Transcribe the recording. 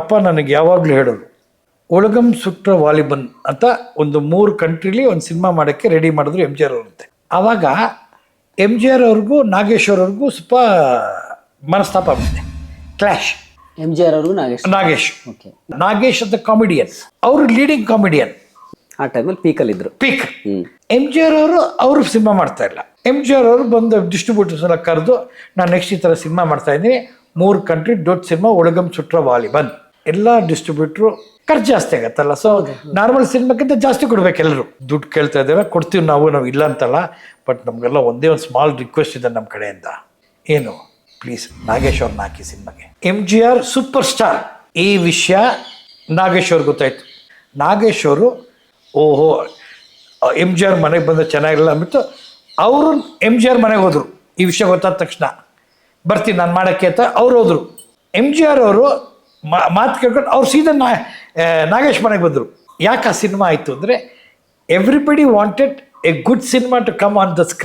ಅಪ್ಪ ನನಗೆ ಯಾವಾಗಲೂ ಹೇಳೋರು ಒಳಗಂ ಸುಟ್ರ ವಾಲಿಬನ್ ಅಂತ ಒಂದು ಮೂರು ಕಂಟ್ರಿಲಿ ಒಂದು ಸಿನಿಮಾ ಮಾಡೋಕ್ಕೆ ರೆಡಿ ಮಾಡಿದ್ರು ಎಂ ಜಿ ಆರ್ ಅವ್ರಂತೆ. ಆವಾಗ ಎಂ ಜಿ ಆರ್ ಅವ್ರಿಗೂ ನಾಗೇಶ್ವರ್ ಅವ್ರಿಗೂ ಸ್ವಲ್ಪ ಮನಸ್ತಾಪ ಆಗುತ್ತೆ. ಕ್ಲಾಶ್. ಎಂ ಜಿ ಆರ್ ಅವ್ರಿಗೂ ನಾಗೇಶ್. ನಾಗೇಶ್. ಓಕೆ. ನಾಗೇಶ್ ಅಂತ ಕಾಮಿಡಿಯನ್. ಅವರು ಲೀಡಿಂಗ್ ಕಾಮಿಡಿಯನ್ ಆ ಟೈಮಲ್ಲಿ ಪೀಕಲ್ಲಿ ಇದ್ರು. ಪೀಕ್ ಎಂ ಜಿ ಆರ್ ಅವರು ಅವರು ಸಿನಿಮಾ ಮಾಡ್ತಾ ಇಲ್ಲ. ಎಂ ಜಿ ಆರ್ ಅವರು ಬಂದು ಡಿಸ್ಟ್ರಿಬ್ಯೂಟರ್ಸ್ ಎಲ್ಲ ಕರೆದು ನಾನು ನೆಕ್ಸ್ಟ್ ಈ ಥರ ಸಿನಿಮಾ ಮಾಡ್ತಾ ಇದ್ದೀನಿ. ಮೂರು ಕಂಟ್ರಿ ದೊಡ್ಡ ಸಿನಿಮಾ ಒಳಗಂ ಸುಟ್ರ ವಾಲಿಬನ್. ಎಲ್ಲ ಡಿಸ್ಟ್ರಿಬ್ಯೂಟ್ರು ಖರ್ಚು ಜಾಸ್ತಿ ಆಗತ್ತಲ್ಲ? ಸೊ ನಾರ್ಮಲ್ ಸಿನಿಮಾಕ್ಕಿಂತ ಜಾಸ್ತಿ ಕೊಡ್ಬೇಕು ಎಲ್ಲರೂ ದುಡ್ಡು ಕೇಳ್ತಾ ಇದ್ದಾರೆ ಕೊಡ್ತೀವಿ ನಾವು ನಾವು ಇಲ್ಲ ಅಂತಲ್ಲ. ಬಟ್ ನಮಗೆಲ್ಲ ಒಂದೇ ಒಂದು ಸ್ಮಾಲ್ ರಿಕ್ವೆಸ್ಟ್ ಇದೆ ನಮ್ಮ ಕಡೆಯಿಂದ. ಏನು? ಪ್ಲೀಸ್ ನಾಗೇಶ್ ಅವ್ರನ್ನ ಹಾಕಿ ಸಿನಿಮಾಗೆ M G R super star ಈ ವಿಷಯ ನಾಗೇಶ್ ಅವ್ರಿಗೆ ಗೊತ್ತಾಯ್ತು. ನಾಗೇಶ್ ಅವರು ಓಹೋ ಎಂ ಜಿ ಆರ್ ಮನೆಗೆ ಬಂದ ಚೆನ್ನಾಗಿರಲ್ಲ ಅಂದ್ಬಿಟ್ಟು ಅವರು ಎಂ ಜಿ ಆರ್ ಮನೆಗೆ ಹೋದರು. ಈ ವಿಷಯ ಗೊತ್ತಾದ ತಕ್ಷಣ. ಬರ್ತೀನಿ, ನಾನು ಮಾಡೋಕ್ಕೆ ಅಂತ ಅವ್ರು ಹೋದರು. ಎಂ ಜಿ ಆರ್ ಅವರು ಮಾತು ಕೇಳ್ಕೊಂಡು ಅವ್ರು ಸೀದಾ ನಾ ನಾಗೇಶ್ ಮನೆಗೆ ಬಂದರು. ಯಾಕೆ ಆ ಸಿನಿಮಾ ಆಯಿತು ಅಂದರೆ everybody wanted a good cinema to come on the screen